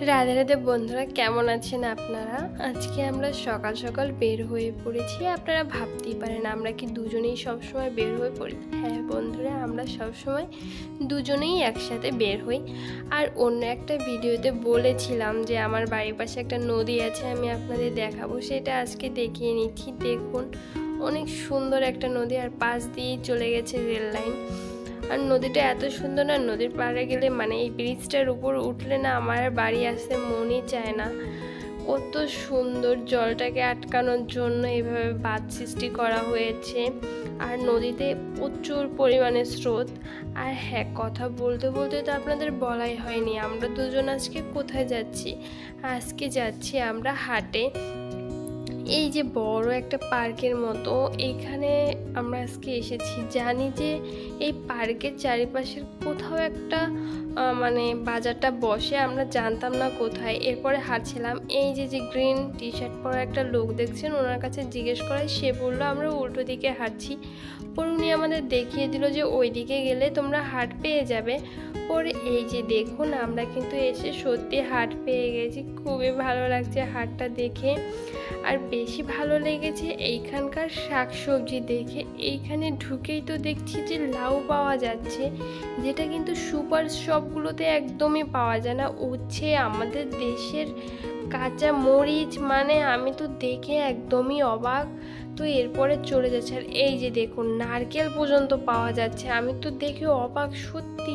রাধে রাধে বন্ধুরা, কেমন আছেন আপনারা? আজকে আমরা সকাল সকাল বের হয়ে পড়েছি। আপনারা ভাবতেই পারেন, আমরা কি দুজনেই সবসময় বের হয়ে পড়ি? হ্যাঁ বন্ধুরা, আমরা সবসময় দুজনেই একসাথে বের হই। আর অন্য একটা ভিডিওতে বলেছিলাম যে আমার বাড়ির পাশে একটা নদী আছে, আমি আপনাদের দেখাবো। সেটা আজকে দেখিয়ে নিচ্ছি। দেখুন, অনেক সুন্দর একটা নদী। আর পাশ দিয়েই চলে গেছে রেল লাইন। আর নদীটা এত সুন্দর না, নদীর পাড়ে গেলে মানে এই ব্রিজটার উপর উঠলে না আমার বাড়ি আসতে মনই চায় না। কত সুন্দর জলটাকে আটকানোর জন্য এভাবে বাঁধ সৃষ্টি করা হয়েছে। আর নদীতে প্রচুর পরিমাণে স্রোত। আর হ্যাঁ কথা বলতে বলতে তো আপনাদের বলাই হয়নি। আমরা দুজন আজকে কোথায় যাচ্ছি? আজকে যাচ্ছি আমরা হাটে। এই যে বড় একটা পার্কের মতো, এখানে আমরা আজকে এসেছি। জানি যে এই পার্কের চারিপাশের কোথাও একটা মানে বাজারটা বসে, আমরা জানতাম না কোথায়। এরপরে হাঁটছিলাম। এই যে যে গ্রিন টি শার্ট পরা একটা লোক দেখছেন, ওনার কাছে জিজ্ঞেস করায়, সে বলল, আমরা উল্টো দিকে হাঁটছি। পরে উনি আমাদের দেখিয়ে দিল যে ওই দিকে গেলে তোমরা হাট পেয়ে যাবে। পরে এই যে, দেখুন, আমরা কিন্তু এসে সত্যি হাট পেয়ে গেছি। খুবই ভালো লাগছে হাটটা দেখে। আর বেশি ভালো লেগেছে এইখানকার শাক সবজি দেখে। এইখানে ঢুকেই তো দেখছি যে লাউ পাওয়া যাচ্ছে, যেটা কিন্তু সুপার শপগুলোতে একদমই পাওয়া যায় না। উচ্ছে আমাদের দেশের কাঁচা মরিচ মানে আমি তো দেখে একদমই অবাক। তো এরপরে চলে যাচ্ছে। আর এই যে দেখুন, নারকেল পর্যন্ত পাওয়া যাচ্ছে। আমি তো দেখে অবাক সত্যি।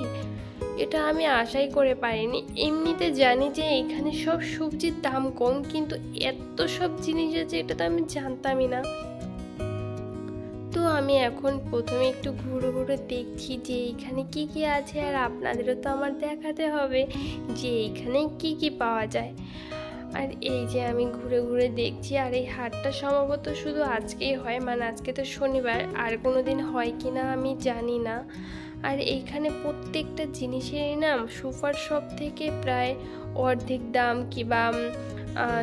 এটা আমি আশাই করে পারিনি। এমনিতে জানি যে এখানে সব সবজির দাম কম, কিন্তু এত সব জিনিস আছে, এটা তো আমি জানতামই না। তো আমি এখন প্রথমে একটু ঘুরে ঘুরে দেখছি যে এইখানে কি কি আছে, আর আপনাদেরও তো আমার দেখাতে হবে যে এইখানে কি কি পাওয়া যায়। আর এই যে আমি ঘুরে ঘুরে দেখছি, আর এই হাটটা সম্ভবত শুধু আজকেই হয় মানে আজকে তো শনিবার, আর কোনো দিন হয় কি না আমি জানি না। আর এইখানে প্রত্যেকটা জিনিসেরই নাম সুপার শপ থেকে প্রায় অর্ধেক দাম কিংবা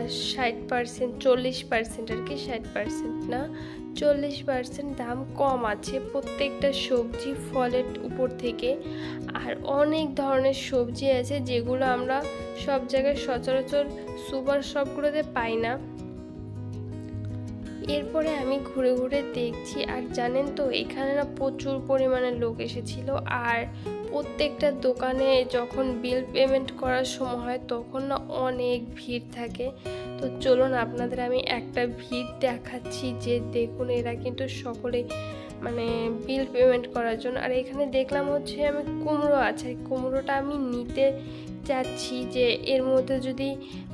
ষাট পার্সেন্ট চল্লিশ পার্সেন্ট আর কি ষাট পার্সেন্ট না, চল্লিশ পার্সেন্ট দাম কম আছে প্রত্যেকটা সবজি ফলের উপর থেকে। আর অনেক ধরনের সবজি আছে যেগুলো আমরা সব জায়গায় সচরাচর সুপার শপগুলোতে পাই না। এরপরে আমি ঘুরে ঘুরে দেখছি, আর জানেন তো এখানে না প্রচুর পরিমাণে লোক এসেছিল, আর প্রত্যেকটা দোকানে যখন বিল পেমেন্ট করার সময় হয় তখন না অনেক ভিড় থাকে। তো চলুন আপনাদের আমি একটা ভিড় দেখাচ্ছি যে দেখুন এরা কিন্তু সকলে মানে বিল পেমেন্ট করার জন্য। আর এখানে দেখলাম হচ্ছে আমি কুমড়ো আছে, কুমড়োটা আমি নিতে চাচ্ছি যে এর মধ্যে যদি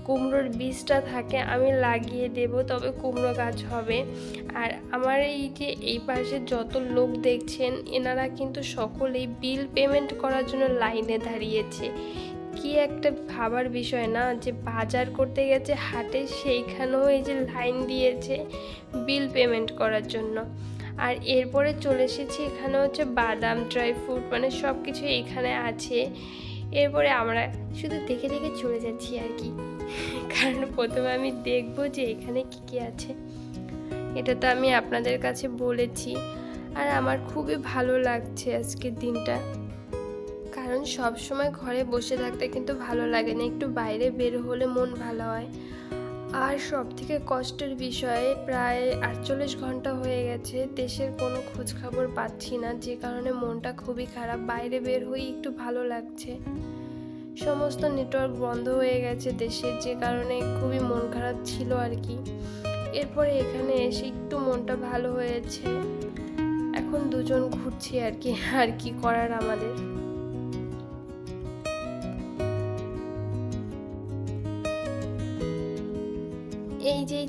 কুমড়োর বীজটা থাকে, আমি লাগিয়ে দেব, তবে কুমড়ো গাছ হবে। আর আমার এই যে এই পাশে যত লোক দেখছেন, এনারা কিন্তু সকলেই বিল পেমেন্ট করার জন্য লাইনে দাঁড়িয়েছে। কি একটা ভাবার বিষয় না, যে বাজার করতে গেছে, হাটে সেইখানেও এই যে লাইন দিয়েছে বিল পেমেন্ট করার জন্য। আর এরপরে চলে এসেছি এখানে হচ্ছে বাদাম, ড্রাই ফ্রুট মানে সব কিছু এখানে আছে। এরপরে আমরা শুধু দেখে দেখে চলে যাচ্ছি আর কি। কারণ প্রথমে আমি দেখব যে এখানে কি কি আছে। এটা তো আমি আপনাদের কাছে বলেছি। আর আমার খুবই ভালো লাগছে আজকের দিনটা। কারণ সব সময় ঘরে বসে থাকতে কিন্তু ভালো লাগে না। একটু বাইরে বের হলে মন ভালো হয়। আর সব থেকে কষ্টের বিষয়ে প্রায় আটচল্লিশ ঘণ্টা হয়ে গেছে, দেশের কোনো খোঁজখবর পাচ্ছি না, যে কারণে মনটা খুবই খারাপ, বাইরে বের হয়ে একটু ভালো লাগছে। সমস্ত নেটওয়ার্ক বন্ধ হয়ে গেছে দেশের, যে কারণে খুবই মন খারাপ ছিল আর কি। এরপরে এখানে এসে একটু মনটা ভালো হয়েছে। এখন দুজন ঘুরছি আর কি আর কি করার আমাদের।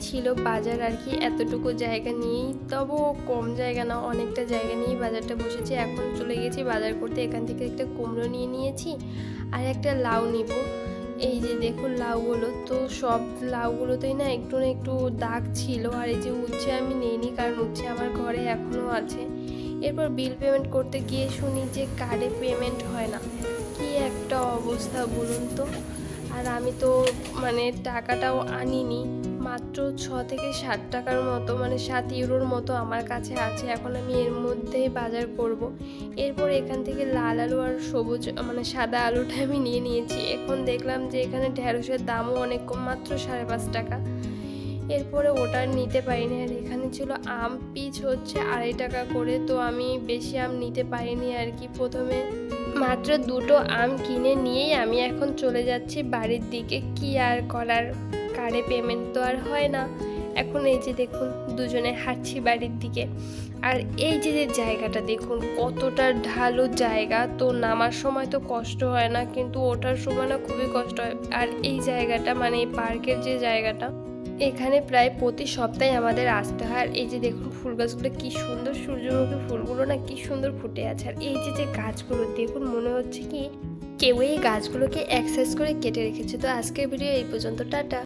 ছিল বাজার আর কি, এতটুকু জায়গা নিয়েই, তবুও কম জায়গা না, অনেকটা জায়গা নিয়েই বাজারটা বসেছি। এখন চলে গেছি বাজার করতে, এখান থেকে একটা কুমড়ো নিয়ে নিয়েছি আর একটা লাউ নিব। এই যে দেখুন লাউগুলো, তো সব লাউগুলোতেই না একটু না একটু দাগ ছিল আর এই যে উচ্ছে আমি নিইনি কারণ উচ্ছে আমার ঘরে এখনও আছে। এরপর বিল পেমেন্ট করতে গিয়ে শুনি যে কার্ডে পেমেন্ট হয় না। কি একটা অবস্থা বলুন তো? আর আমি তো মানে টাকাটাও আনিনি। মাত্র ছ থেকে ষাট টাকার মতো মানে সাত ইউরোর মতো আমার কাছে আছে। এখন আমি এর মধ্যেই বাজার করব। এরপর এখান থেকে লাল আলু আর সবুজ মানে সাদা আলুটা আমি নিয়ে নিয়েছি। এখন দেখলাম যে এখানে ঢ্যাঁড়সের দামও অনেক কম, মাত্র সাড়ে পাঁচ টাকা। এরপরে ওটা নিতে পারিনি। আর এখানে ছিল আম পিচ হচ্ছে আড়াই টাকা করে, তো আমি বেশি আম নিতে পারিনি আর কি। প্রথমে মাত্র দুটো আম কিনে নিয়েই আমি এখন চলে যাচ্ছি বাড়ির দিকে। কি আর করার? কার্ডে পেমেন্ট তো আর হয় না। এখন এই যে দেখুন, দুজনে হাঁটছি বাড়ির দিকে। আর এই যে যে জায়গাটা দেখুন, কতটা ঢালু জায়গা। তো নামার সময় তো কষ্ট হয় না, কিন্তু ওঠার সময় না খুবই কষ্ট হয়। আর এই জায়গাটা মানে এই পার্কের যে জায়গাটা, এখানে প্রায় প্রতি সপ্তাহে আমাদের আসতে হয়। আর এই যে দেখুন, ফুল গাছগুলো কি সুন্দর সূর্যমুখী ফুলগুলো না, কি সুন্দর ফুটে আছে। আর এই যে যে গাছগুলো, দেখুন মনে হচ্ছে কি, কেউ এই গাছগুলোকে এক্সারসাইজ করে কেটে রেখেছে। তো আজকের ভিডিও এই পর্যন্ত, টাটা।